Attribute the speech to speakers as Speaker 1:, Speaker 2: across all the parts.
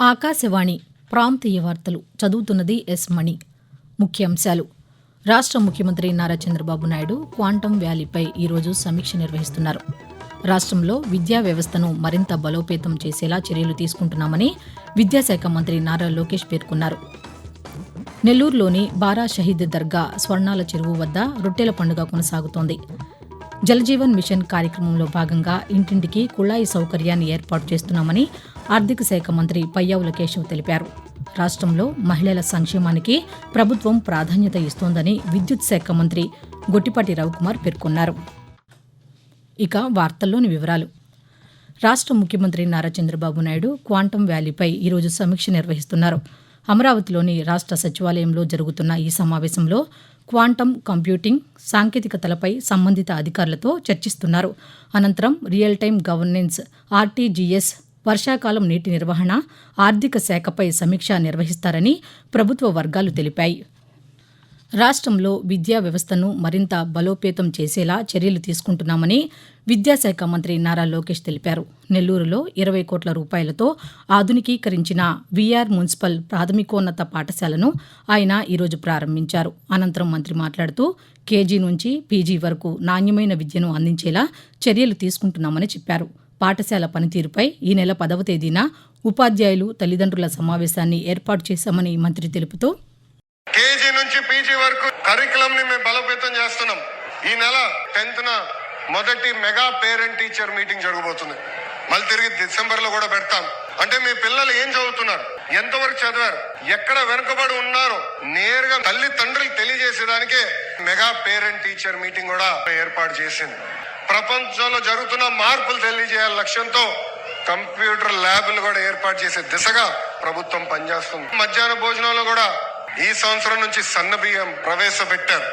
Speaker 1: ఆకాశవాణి ప్రాంతీయ వార్తలు చదువుతున్నది ఎస్ మణి. ముఖ్యాంశాలు. రాష్ట్ర ముఖ్యమంత్రి నారా చంద్రబాబు నాయుడు క్వాంటం వ్యాలీపై ఈరోజు సమీక్ష నిర్వహిస్తున్నారు. రాష్ట్రంలో విద్యా వ్యవస్థను మరింత బలోపేతం చేసేలా చర్యలు తీసుకుంటున్నామని విద్యాశాఖ మంత్రి నారా లోకేష్ పేర్కొన్నారు. నెల్లూరులోని బారా షహీద్ దర్గా స్వర్ణాల చెరువు వద్ద రొట్టెల పండుగ కొనసాగుతోంది. జలజీవన్ మిషన్ కార్యక్రమంలో భాగంగా ఇంటింటికి కుళాయి సౌకర్యాన్ని ఏర్పాటు చేస్తున్నామని ఆర్థిక శాఖ మంత్రి పయ్యావుల కేశవ్ తెలిపారు. రాష్ట్రంలో మహిళల సంక్షేమానికి ప్రభుత్వం ప్రాధాన్యత ఇస్తోందని విద్యుత్ శాఖ మంత్రి గొట్టిపాటి రవికుమార్ పేర్కొన్నారు. ఇక వార్తల్లోని వివరాలు. రాష్ట్ర ముఖ్యమంత్రి నారా చంద్రబాబు నాయుడు క్వాంటం వ్యాలీపై ఈరోజు సమీక్ష నిర్వహిస్తున్నారు. అమరావతిలోని రాష్ట్ర సచివాలయంలో జరుగుతున్న ఈ సమావేశంలో క్వాంటం కంప్యూటింగ్ సాంకేతికతలపై సంబంధిత అధికారులతో చర్చిస్తున్నారు. అనంతరం రియల్ టైం గవర్నెన్స్ ఆర్టీజీఎస్ వర్షాకాలం నీటి నిర్వహణ ఆర్థిక శాఖపై సమీక్ష నిర్వహిస్తారని ప్రభుత్వ వర్గాలు తెలిపాయి. రాష్ట్రంలో విద్యా వ్యవస్థను మరింత బలోపేతం చేసేలా చర్యలు తీసుకుంటున్నామని విద్యాశాఖ మంత్రి నారా లోకేష్ తెలిపారు. నెల్లూరులో ఇరవై కోట్ల రూపాయలతో ఆధునికీకరించిన వీఆర్ మున్సిపల్ ప్రాథమికోన్నత పాఠశాలను ఆయన ఈరోజు ప్రారంభించారు. అనంతరం మంత్రి మాట్లాడుతూ కేజీ నుంచి పీజీ వరకు నాణ్యమైన విద్యను అందించేలా చర్యలు తీసుకుంటున్నామని చెప్పారు. పాఠశాల పనితీరుపై ఈ నెల పదవ తేదీన ఉపాధ్యాయులు తల్లిదండ్రుల సమావేశాన్ని ఏర్పాటు చేశామని మంత్రి తెలుపుతూ
Speaker 2: పీజీ వరకు కరికులం ని మేము బలోపేతం చేస్తున్నాం. ఈ నెల టెన్త్ న మొదటి మెగా పేరెంట్ టీచర్ మీటింగ్ జరగబోతుంది. మళ్ళీ తిరిగి డిసెంబర్లో కూడా పెడతాం. అంటే మీ పిల్లలు ఏం చదువుతున్నారు? ఎంతవరకు చదివారు? ఎక్కడ వెనుకబడి ఉన్నారో నేరుగా తల్లి తండ్రులు తెలియజేసేదానికే మెగా పేరెంట్ టీచర్ మీటింగ్ కూడా ఏర్పాటు చేసింది. ప్రపంచంలో జరుగుతున్న మార్పులు తెలియజేయాల లక్ష్యంతో కంప్యూటర్ ల్యాబ్లు కూడా ఏర్పాటు చేసే దిశగా ప్రభుత్వం పనిచేస్తుంది. మధ్యాహ్న భోజనంలో కూడా ఈ సంవత్సరం నుంచి సన్న బియ్యం ప్రవేశపెట్టారు.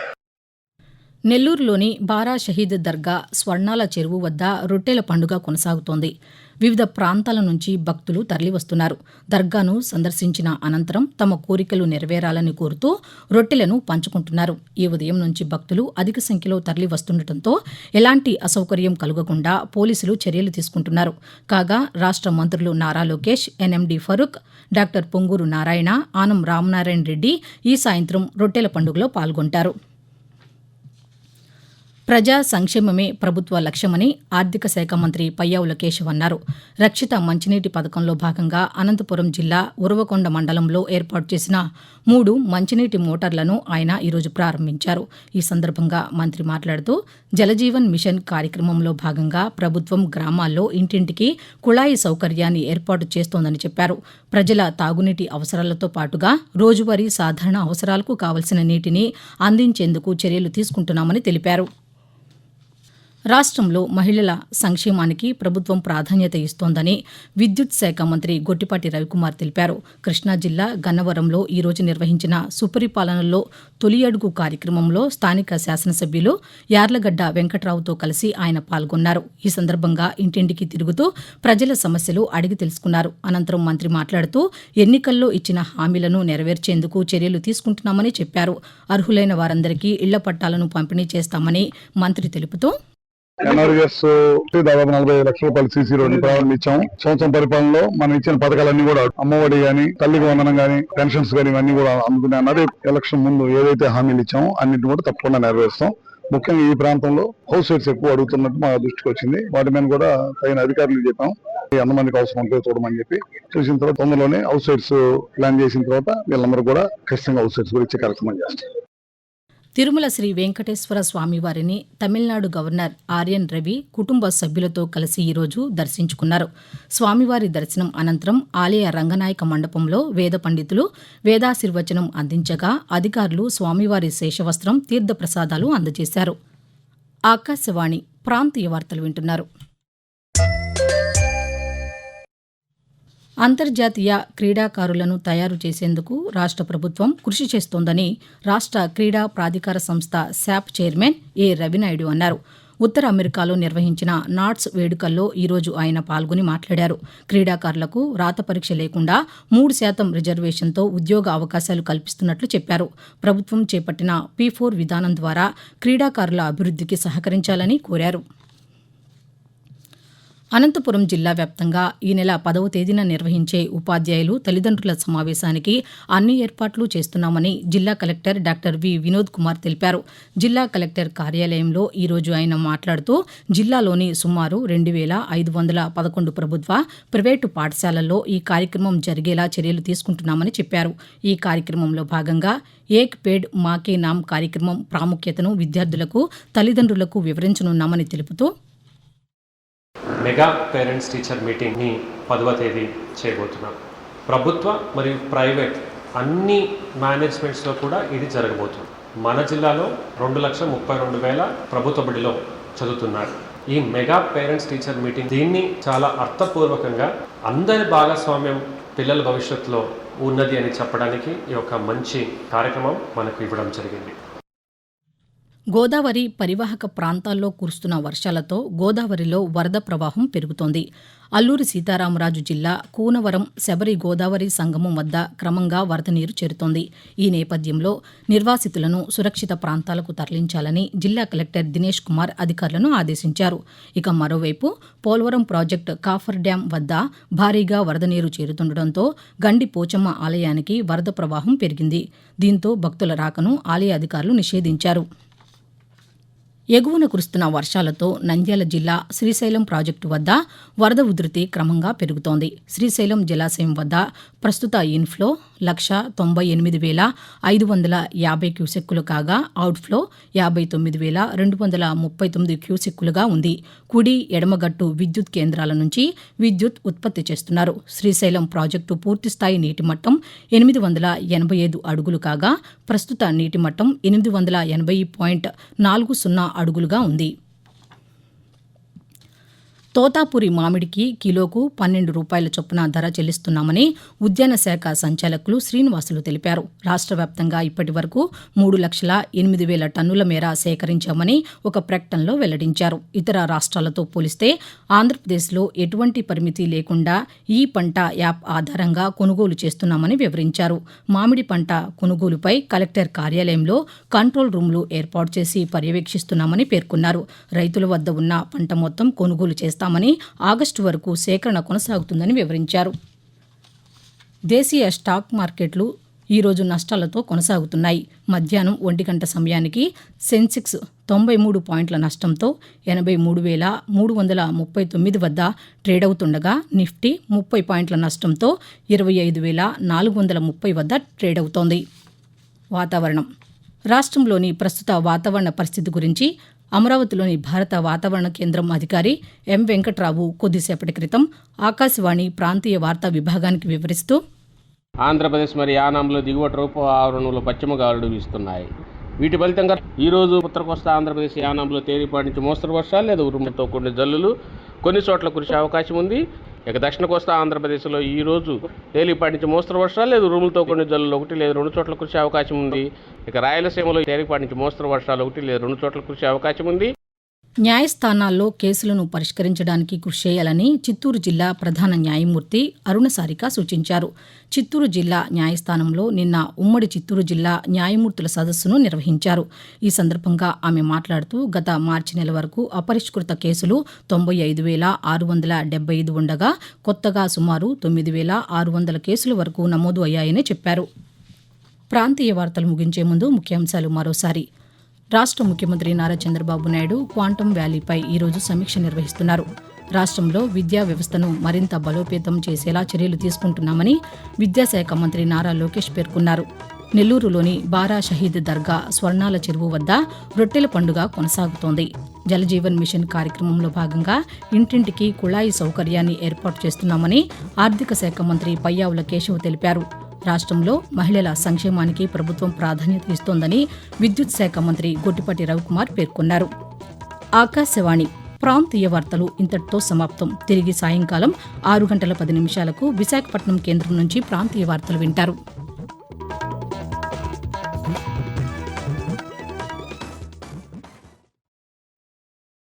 Speaker 1: నెల్లూరులోని బారా షహీద్ దర్గా స్వర్ణాల చెరువు వద్ద రొట్టెల పండుగ కొనసాగుతోంది. వివిధ ప్రాంతాల నుంచి భక్తులు తరలివస్తున్నారు. దర్గాను సందర్శించిన అనంతరం తమ కోరికలు నెరవేరాలని కోరుతూ రొట్టెలను పంచుకుంటున్నారు. ఈ ఉదయం నుంచి భక్తులు అధిక సంఖ్యలో తరలి వస్తుండటంతో ఎలాంటి అసౌకర్యం కలగకుండా పోలీసులు చర్యలు తీసుకుంటున్నారు. కాగా రాష్ట్ర మంత్రులు నారా లోకేష్ ఎన్ఎండి ఫరూక్ డాక్టర్ పొంగూరు నారాయణ ఆనం రామనారాయణ రెడ్డి ఈ సాయంత్రం రొట్టెల పండుగలో పాల్గొంటారు. ప్రజా సంక్షేమమే ప్రభుత్వ లక్ష్యమని ఆర్థిక శాఖ మంత్రి పయ్యావుల కేశవ్ అన్నారు. రక్షిత మంచినీటి పథకంలో భాగంగా అనంతపురం జిల్లా ఉరవకొండ మండలంలో ఏర్పాటు చేసిన మూడు మంచినీటి మోటార్లను ఆయన ఈరోజు ప్రారంభించారు. ఈ సందర్భంగా మంత్రి మాట్లాడుతూ జలజీవన్ మిషన్ కార్యక్రమంలో భాగంగా ప్రభుత్వం గ్రామాల్లో ఇంటింటికి కుళాయి సౌకర్యాన్ని ఏర్పాటు చేస్తోందని చెప్పారు. ప్రజల తాగునీటి అవసరాలతో పాటుగా రోజువారీ సాధారణ అవసరాలకు కావలసిన నీటిని అందించేందుకు చర్యలు తీసుకుంటున్నామని తెలిపారు. రాష్ట్రంలో మహిళల సంక్షేమానికి ప్రభుత్వం ప్రాధాన్యత ఇస్తోందని విద్యుత్ శాఖ మంత్రి గొట్టిపాటి రవికుమార్ తెలిపారు. కృష్ణా జిల్లా గన్నవరంలో ఈరోజు నిర్వహించిన సుపరిపాలనలో తొలి అడుగు కార్యక్రమంలో స్థానిక శాసనసభ్యులు యార్లగడ్డ వెంకట్రావుతో కలిసి ఆయన పాల్గొన్నారు. ఈ సందర్భంగా ఇంటింటికి తిరుగుతూ ప్రజల సమస్యలు అడిగి తెలుసుకున్నారు. అనంతరం మంత్రి మాట్లాడుతూ ఎన్నికల్లో ఇచ్చిన హామీలను నెరవేర్చేందుకు చర్యలు తీసుకుంటున్నామని చెప్పారు. అర్హులైన వారందరికీ ఇళ్ళ పట్టాలను పంపిణీ చేస్తామని మంత్రి తెలుపుతూ
Speaker 3: ఎన్ఆర్ఎస్ దాదాపు నలభై లక్షల రూపాయల సీసీ రోడ్డు ప్రారంభించాం. సంవత్సరం పరిపాలనలో మనం ఇచ్చిన పథకాలన్నీ కూడా అమ్మఒడి గాని తల్లికి వందనం గాని పెన్షన్స్ గాని ఇవన్నీ కూడా అందుకునే అన్నది ఎలక్షన్ ముందు ఏదైతే హామీలు ఇచ్చామో అన్నింటిని కూడా తప్పకుండా నెరవేరుస్తాం. ముఖ్యంగా ఈ ప్రాంతంలో హౌస్ రేట్స్ ఎక్కువ అడుగుతున్నట్టు మా దృష్టికి వచ్చింది. వాటి మీద కూడా తగిన అధికారులు చెప్పాం. ఈ ఎంతమందికి అవసరం ఉంటే చూడమని చెప్పి చూసిన తర్వాత తొందరలోనే హౌస్ రేట్స్ ప్లాన్ చేసిన తర్వాత వీళ్ళందరూ కూడా ఖచ్చితంగా హౌస్ రేట్స్ కూడా ఇచ్చే కార్యక్రమం చేస్తాం
Speaker 1: తిరుమల శ్రీ వెంకటేశ్వర స్వామివారిని తమిళనాడు గవర్నర్ ఆర్యన్ రవి కుటుంబ సభ్యులతో కలిసి ఈరోజు దర్శించుకున్నారు. స్వామివారి దర్శనం అనంతరం ఆలయ రంగనాయక మండపంలో వేద పండితులు వేదాశీర్వచనం అందించగా అధికారులు స్వామివారి శేషవస్త్రం తీర్థప్రసాదాలు అందజేశారు. ఆకాశవాణి ప్రాంతీయ వార్తలు వింటున్నారు. అంతర్జాతీయ క్రీడాకారులను తయారు చేసేందుకు రాష్ట్ర ప్రభుత్వం కృషి చేస్తోందని రాష్ట్ర క్రీడా ప్రాధికార సంస్థ శాప్ చైర్మన్ ఏ రవినాయుడు అన్నారు. ఉత్తర అమెరికాలో నిర్వహించిన నాట్స్ వేడుకల్లో ఈరోజు ఆయన పాల్గొని మాట్లాడారు. క్రీడాకారులకు రాత పరీక్ష లేకుండా మూడు శాతం రిజర్వేషన్తో ఉద్యోగ అవకాశాలు కల్పిస్తున్నట్లు చెప్పారు. ప్రభుత్వం చేపట్టిన పీ ఫోర్ విధానం ద్వారా క్రీడాకారుల అభివృద్ధికి సహకరించాలని కోరారు. అనంతపురం జిల్లా వ్యాప్తంగా ఈ నెల పదవ తేదీన నిర్వహించే ఉపాధ్యాయులు తల్లిదండ్రుల సమావేశానికి అన్ని ఏర్పాట్లు చేస్తున్నామని జిల్లా collector doctor V Vinod Kumar తెలిపారు. జిల్లా కలెక్టర్ కార్యాలయంలో ఈరోజు ఆయన మాట్లాడుతూ జిల్లాలోని సుమారు రెండు వేల ఐదు వందల పదకొండు ప్రభుత్వ ప్రైవేటు పాఠశాలల్లో ఈ కార్యక్రమం జరిగేలా చర్యలు తీసుకుంటున్నామని చెప్పారు. ఈ కార్యక్రమంలో భాగంగా ఏక్ పేడ్ మాకే నామ్ కార్యక్రమం ప్రాముఖ్యతను విద్యార్థులకు తల్లిదండ్రులకు వివరించనున్నామని తెలుపుతూ
Speaker 4: మెగా పేరెంట్స్ టీచర్ మీటింగ్ని పదవ తేదీ చేయబోతున్నాం. ప్రభుత్వ మరియు ప్రైవేట్ అన్ని మేనేజ్మెంట్స్లో కూడా ఇది జరగబోతుంది. మన జిల్లాలో రెండు లక్షల ముప్పై రెండు వేల ప్రభుత్వ బడిలో చదువుతున్నారు. ఈ మెగా పేరెంట్స్ టీచర్ మీటింగ్ దీన్ని చాలా అర్థపూర్వకంగా అందరి భాగస్వామ్యం పిల్లల భవిష్యత్తులో ఉన్నది అని చెప్పడానికి ఈ యొక్క మంచి కార్యక్రమం మనకు ఇవ్వడం జరిగింది.
Speaker 1: గోదావరి పరివాహక ప్రాంతాల్లో కురుస్తున్న వర్షాలతో గోదావరిలో వరద ప్రవాహం పెరుగుతోంది. అల్లూరి సీతారామరాజు జిల్లా కూనవరం శబరి గోదావరి సంగమం వద్ద క్రమంగా వరద నీరు చేరుతోంది. ఈ నేపథ్యంలో నిర్వాసితులను సురక్షిత ప్రాంతాలకు తరలించాలని జిల్లా కలెక్టర్ దినేష్ కుమార్ అధికారులను ఆదేశించారు. ఇక మరోవైపు పోలవరం ప్రాజెక్టు కాఫర్ డ్యాం వద్ద భారీగా వరద నీరు చేరుతుండటంతో గండి పోచమ్మ ఆలయానికి వరద ప్రవాహం పెరిగింది. దీంతో భక్తుల రాకను ఆలయ అధికారులు నిషేధించారు. ఎగువన కురుస్తున్న వర్షాలతో నంద్యాల జిల్లా శ్రీశైలం ప్రాజెక్టు వద్ద వరద ఉధృతి క్రమంగా పెరుగుతోంది. శ్రీశైలం జలాశయం వద్ద ప్రస్తుత ఇన్ఫ్లో లక్ష తొంభై ఎనిమిది వేల ఐదు వందల యాభై క్యూసెక్కులు కాగా అవుట్ఫ్లో యాభై తొమ్మిది వేల రెండు వందల ముప్పై తొమ్మిది క్యూసెక్కులుగా ఉంది. కుడి ఎడమగట్టు విద్యుత్ కేంద్రాల నుంచి విద్యుత్ ఉత్పత్తి చేస్తున్నారు. శ్రీశైలం ప్రాజెక్టు పూర్తిస్థాయి నీటి మట్టం ఎనిమిది వందల ఎనభై ఐదు అడుగులు కాగా ప్రస్తుత నీటి మట్టం ఎనిమిది వందల ఎనభై పాయింట్ నాలుగు సున్నా అడుగులుగా ఉంది. తోతాపురి మామిడికి కిలోకు పన్నెండు రూపాయల చొప్పున ధర చెల్లిస్తున్నామని ఉద్యాన శాఖ సంచాలకులు శ్రీనివాసులు తెలిపారు. రాష్ట్ర వ్యాప్తంగా ఇప్పటి వరకు మూడు లక్షల ఎనిమిది వేల టన్నుల మేర సేకరించామని ఒక ప్రకటనలో వెల్లడించారు. ఇతర రాష్ట్రాలతో పోలిస్తే ఆంధ్రప్రదేశ్లో ఎటువంటి పరిమితి లేకుండా ఈ పంట యాప్ ఆధారంగా కొనుగోలు చేస్తున్నామని వివరించారు. మామిడి పంట కొనుగోలుపై కలెక్టర్ కార్యాలయంలో కంట్రోల్ రూమ్లు ఏర్పాటు చేసి పర్యవేక్షిస్తున్నామని పేర్కొన్నారు. రైతుల వద్ద ఉన్న పంట మొత్తం కొనుగోలు చేస్తాం చేస్తామని ఆగస్టు వరకు సేకరణ కొనసాగుతుందని వివరించారు. దేశీయ స్టాక్ మార్కెట్లు ఈరోజు నష్టాలతో కొనసాగుతున్నాయి. మధ్యాహ్నం ఒంటి గంట సమయానికి సెన్సెక్స్ తొంభై మూడు పాయింట్ల నష్టంతో ఎనభై మూడు వేల మూడు వందల ముప్పై తొమ్మిది వద్ద ట్రేడ్ అవుతుండగా నిఫ్టీ ముప్పై పాయింట్ల నష్టంతో ఇరవై ఐదు వేల నాలుగు వందల ముప్పై వద్ద ట్రేడ్ అవుతోంది. వాతావరణం. రాష్ట్రంలోని ప్రస్తుత వాతావరణ పరిస్థితి గురించి అమరావతిలోని భారత వాతావరణ కేంద్రం అధికారి ఎం వెంకట్రావు కొద్దిసేపటి క్రితం ఆకాశవాణి ప్రాంతీయ వార్తా విభాగానికి వివరిస్తూ
Speaker 5: ఆంధ్రప్రదేశ్ మరి యానాంలో దిగువట రూప ఆవరణంలో పశ్చిమ గాలులు వీస్తున్నాయి. వీటి ఫలితంగా ఈరోజు ఉత్తర కోస్తా ఆంధ్రప్రదేశ్ యానాంలో తేలిపాటి నుంచి మోస్తరు వర్షాలు లేదా ఉరుములతో కొన్ని జల్లులు. కొన్ని చోట్ల కురిసే అవకాశం ఉంది. ఇక దక్షిణ కోస్తా ఆంధ్రప్రదేశ్లో ఈ రోజు తేలిపాటి నుంచి మోస్తరు వర్షాలు లేదా ఉరుములతో కొన్ని జల్లులు ఒకటి లేదా రెండు చోట్ల కురిసే అవకాశం ఉంది. ఇక రాయలసీమలో తేలిపాటి నుంచి మోస్తరు వర్షాలు ఒకటి లేదు రెండు చోట్ల కురిసే అవకాశం ఉంది.
Speaker 1: న్యాయస్థానాల్లో కేసులను పరిష్కరించడానికి కృషి చేయాలని చిత్తూరు జిల్లా ప్రధాన న్యాయమూర్తి అరుణసారిక సూచించారు. చిత్తూరు జిల్లా న్యాయస్థానంలో నిన్న ఉమ్మడి చిత్తూరు జిల్లా న్యాయమూర్తుల సదస్సును నిర్వహించారు. ఈ సందర్భంగా ఆమె మాట్లాడుతూ గత మార్చి నెల వరకు అపరిష్కృత కేసులు తొంభై ఐదు వేల ఆరు వందల డెబ్బై ఐదు ఉండగా కొత్తగా సుమారు తొమ్మిది వేల ఆరు వందల కేసుల వరకు నమోదు అయ్యాయని చెప్పారు. ప్రాంతీయ వార్తలు ముగించే ముందు ముఖ్యాంశాలు మరోసారి. రాష్ట్ర ముఖ్యమంత్రి నారా చంద్రబాబు నాయుడు క్వాంటం వ్యాలీపై ఈరోజు సమీక్ష నిర్వహిస్తున్నారు. రాష్ట్రంలో విద్యా వ్యవస్థను మరింత బలోపేతం చేసేలా చర్యలు తీసుకుంటున్నామని విద్యాశాఖ మంత్రి నారా లోకేష్ పేర్కొన్నారు. నెల్లూరులోని బారా షహీద్ దర్గా స్వర్ణాల చెరువు వద్ద రొట్టెల పండుగ కొనసాగుతోంది. జలజీవన్ మిషన్ కార్యక్రమంలో భాగంగా ఇంటింటికి కుళాయి సౌకర్యాన్ని ఏర్పాటు చేస్తున్నామని ఆర్థిక శాఖ మంత్రి పయ్యావుల కేశవ్ తెలిపారు. రాష్ట్రంలో మహిళల సంక్షేమానికి ప్రభుత్వం ప్రాధాన్యత ఇస్తోందని విద్యుత్ శాఖ మంత్రి గొట్టిపాటి రవికుమార్ పేర్కొన్నారు. ఆకాశవాణి ప్రాంతీయ వార్తలు ఇంతటితో సమాప్తం. తిరిగి సాయంకాలం ఆరు గంటల పది నిమిషాలకు విశాఖపట్నం కేంద్రం నుంచి ప్రాంతీయ వార్తలు వింటారు.